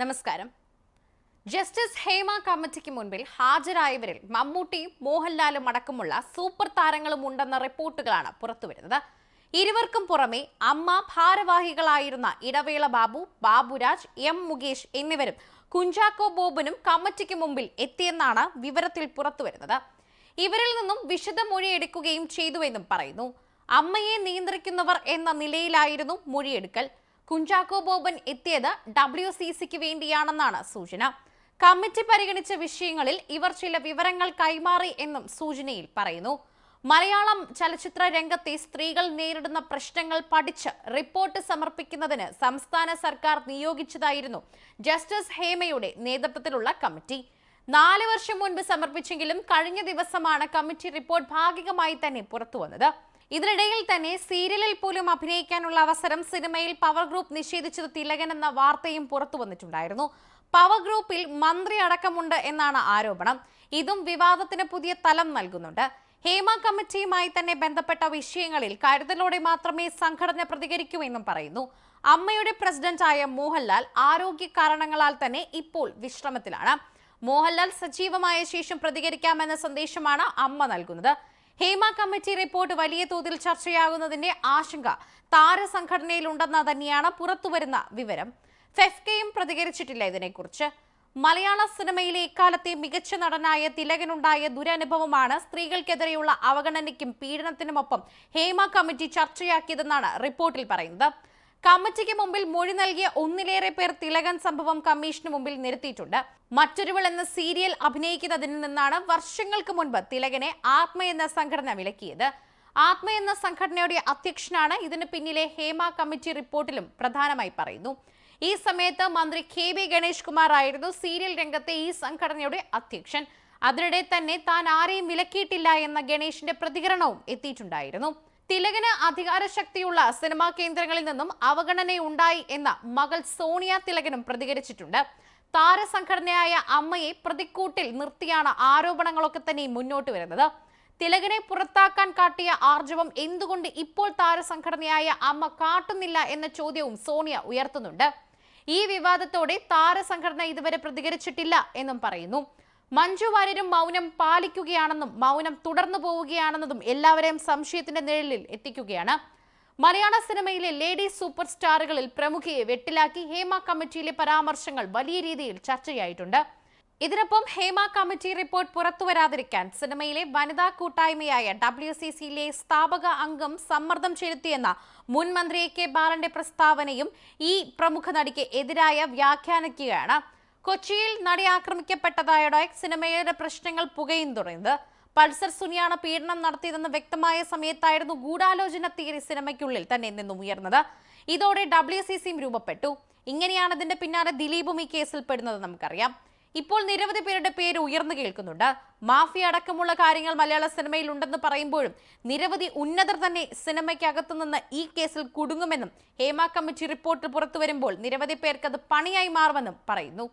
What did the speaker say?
നമസ്കാരം. ജസ്റ്റിസ് ഹേമ കമ്മിറ്റിക്ക് മുൻപിൽ ഹാജരായവരിൽ മമ്മൂട്ടിയും മോഹൻലാലും അടക്കമുള്ള സൂപ്പർ താരങ്ങളും ഉണ്ടെന്ന റിപ്പോർട്ടുകളാണ് പുറത്തുവരുന്നത്. ഇരുവർക്കും പുറമെ അമ്മ ഭാരവാഹികളായിരുന്ന ഇടവേള ബാബു ബാബുരാജ് എം മുകേഷ് എന്നിവരും കുഞ്ചാക്കോ ബോബനും കമ്മിറ്റിക്ക് മുമ്പിൽ എത്തിയെന്നാണ് വിവരത്തിൽ പുറത്തുവരുന്നത്. ഇവരിൽ നിന്നും വിശദ മൊഴിയെടുക്കുകയും ചെയ്തുവെന്നും പറയുന്നു. അമ്മയെ നിയന്ത്രിക്കുന്നവർ എന്ന നിലയിലായിരുന്നു മൊഴിയെടുക്കൽ. കുഞ്ചാക്കോ ബോബൻ എത്തിയത് ഡബ്ല്യു സി സിക്ക് വേണ്ടിയാണെന്നാണ് സൂചന. കമ്മിറ്റി പരിഗണിച്ച വിഷയങ്ങളിൽ ഇവർ ചില വിവരങ്ങൾ കൈമാറി എന്നും സൂചനയിൽ പറയുന്നു. മലയാളം ചലച്ചിത്ര രംഗത്തെ സ്ത്രീകൾ നേരിടുന്ന പ്രശ്നങ്ങൾ പഠിച്ച് റിപ്പോർട്ട് സമർപ്പിക്കുന്നതിന് സംസ്ഥാന സർക്കാർ നിയോഗിച്ചതായിരുന്നു ജസ്റ്റിസ് ഹേമയുടെ നേതൃത്വത്തിലുള്ള കമ്മിറ്റി. നാല് വർഷം മുൻപ് സമർപ്പിച്ചെങ്കിലും കഴിഞ്ഞ ദിവസമാണ് കമ്മിറ്റി റിപ്പോർട്ട് ഭാഗികമായി തന്നെ പുറത്തുവന്നത്. ഇതിനിടയിൽ തന്നെ സീരിയലിൽ പോലും അഭിനയിക്കാനുള്ള അവസരം സിനിമയിൽ പവർ ഗ്രൂപ്പ് നിഷേധിച്ചത് തിലകൻ എന്ന വാർത്തയും പുറത്തു വന്നിട്ടുണ്ടായിരുന്നു. പവർ ഗ്രൂപ്പിൽ മന്ത്രി അടക്കമുണ്ട് എന്നാണ് ആരോപണം. ഇതും വിവാദത്തിന് പുതിയ തലം നൽകുന്നുണ്ട്. ഹേമ കമ്മിറ്റിയുമായി തന്നെ ബന്ധപ്പെട്ട വിഷയങ്ങളിൽ കരുതലോടെ മാത്രമേ സംഘടന പ്രതികരിക്കൂ എന്നും പറയുന്നു. അമ്മയുടെ പ്രസിഡന്റായ മോഹൻലാൽ ആരോഗ്യ കാരണങ്ങളാൽ തന്നെ ഇപ്പോൾ വിശ്രമത്തിലാണ്. മോഹൻലാൽ സജീവമായ ശേഷം പ്രതികരിക്കാമെന്ന സന്ദേശമാണ് അമ്മ നൽകുന്നത്. ഹേമ കമ്മിറ്റി റിപ്പോർട്ട് വലിയ തോതിൽ ചർച്ചയാകുന്നതിന്റെ ആശങ്ക താരസംഘടനയിലുണ്ടെന്ന തന്നെയാണ് പുറത്തുവരുന്ന വിവരം. ഫെഫ്കയും പ്രതികരിച്ചിട്ടില്ല ഇതിനെക്കുറിച്ച്. മലയാള സിനിമയിലെ ഇക്കാലത്തെ മികച്ച നടനായ തിലകനുണ്ടായ ദുരനുഭവമാണ് സ്ത്രീകൾക്കെതിരെയുള്ള അവഗണനയ്ക്കും പീഡനത്തിനുമൊപ്പം ഹേമ കമ്മിറ്റി ചർച്ചയാക്കിയതെന്നാണ് റിപ്പോർട്ടിൽ പറയുന്നത്. കമ്മിറ്റിക്ക് മുമ്പിൽ മൊഴി നൽകിയ ഒന്നിലേറെ പേർ തിലകൻ സംഭവം കമ്മീഷന് മുമ്പിൽ നിരത്തിയിട്ടുണ്ട്. മറ്റൊരുവൾ എന്ന സീരിയൽ അഭിനയിക്കുന്നതിൽ നിന്നാണ് വർഷങ്ങൾക്ക് മുൻപ് തിലകനെ ആത്മ എന്ന സംഘടന വിലക്കിയത്. ആത്മ എന്ന സംഘടനയുടെ അധ്യക്ഷനാണ് ഇതിന് പിന്നിലെ ഹേമ കമ്മിറ്റി റിപ്പോർട്ടിലും പ്രധാനമായി പറയുന്നു. ഈ സമയത്ത് മന്ത്രി കെ ബി ഗണേഷ് കുമാർ ആയിരുന്നു സീരിയൽ രംഗത്തെ ഈ സംഘടനയുടെ അധ്യക്ഷൻ. അതിനിടെ തന്നെ താൻ ആരെയും വിലക്കിയിട്ടില്ല എന്ന ഗണേഷിന്റെ പ്രതികരണവും എത്തിയിട്ടുണ്ടായിരുന്നു. തിലകന് അധികാരശക്തിയുള്ള സിനിമാ കേന്ദ്രങ്ങളിൽ നിന്നും അവഗണനയുണ്ടായി എന്ന മകൾ സോണിയ തിലകനും പ്രതികരിച്ചിട്ടുണ്ട്. താരസംഘടനയായ അമ്മയെ പ്രതിക്കൂട്ടിൽ നിർത്തിയാണ് ആരോപണങ്ങളൊക്കെ തന്നെ മുന്നോട്ട് വരുന്നത്. തിലകനെ പുറത്താക്കാൻ കാട്ടിയ ആർജവം എന്തുകൊണ്ട് ഇപ്പോൾ താരസംഘടനയായ അമ്മ കാട്ടുന്നില്ല എന്ന ചോദ്യവും സോണിയ ഉയർത്തുന്നുണ്ട്. ഈ വിവാദത്തോടെ താരസംഘടന ഇതുവരെ പ്രതികരിച്ചിട്ടില്ല എന്നും പറയുന്നു. മഞ്ജു വാര്യരും മൗനം പാലിക്കുകയാണെന്നും മൗനം തുടർന്നു പോവുകയാണെന്നതും എല്ലാവരെയും സംശയത്തിന്റെ നിഴലിൽ എത്തിക്കുകയാണ്. മലയാള സിനിമയിലെ ലേഡി സൂപ്പർ സ്റ്റാറുകളിൽ പ്രമുഖയെ വെട്ടിലാക്കി ഹേമ കമ്മിറ്റിയിലെ പരാമർശങ്ങൾ വലിയ രീതിയിൽ ചർച്ചയായിട്ടുണ്ട്. ഇതിനൊപ്പം ഹേമ കമ്മിറ്റി റിപ്പോർട്ട് പുറത്തുവരാതിരിക്കാൻ സിനിമയിലെ വനിതാ കൂട്ടായ്മയായ ഡബ്ല്യു സി സിയിലെ സ്ഥാപക അംഗം സമ്മർദ്ദം ചെലുത്തിയെന്ന മുൻ മന്ത്രി എ കെ ബാലന്റെ പ്രസ്താവനയും ഈ പ്രമുഖ നടിക്ക് എതിരായ വ്യാഖ്യാനിക്കുകയാണ്. കൊച്ചിയിൽ നടി ആക്രമിക്കപ്പെട്ടതായോടെ സിനിമയുടെ പ്രശ്നങ്ങൾ പുകയും തുടങ്ങിയത് പൾസർ സുനിയാണ് പീഡനം നടത്തിയതെന്ന് വ്യക്തമായ സമയത്തായിരുന്നു ഗൂഢാലോചന തിയറി സിനിമയ്ക്കുള്ളിൽ തന്നെ നിന്നും ഉയർന്നത്. ഇതോടെ ഡബ്ല്യു സി സിയും രൂപപ്പെട്ടു. ഇങ്ങനെയാണ് ഇതിന്റെ പിന്നാലെ ദിലീപും ഈ കേസിൽ പെടുന്നത് നമുക്കറിയാം. ഇപ്പോൾ നിരവധി പേരുടെ പേര് ഉയർന്നു കേൾക്കുന്നുണ്ട്. മാഫിയ അടക്കമുള്ള കാര്യങ്ങൾ മലയാള സിനിമയിൽ ഉണ്ടെന്ന് പറയുമ്പോഴും നിരവധി ഉന്നതർ തന്നെ സിനിമയ്ക്കകത്തു നിന്ന് ഈ കേസിൽ കുടുങ്ങുമെന്നും ഹേമ കമ്മിറ്റി റിപ്പോർട്ട് പുറത്തു വരുമ്പോൾ നിരവധി പേർക്ക് അത് പണിയായി മാറുമെന്നും പറയുന്നു.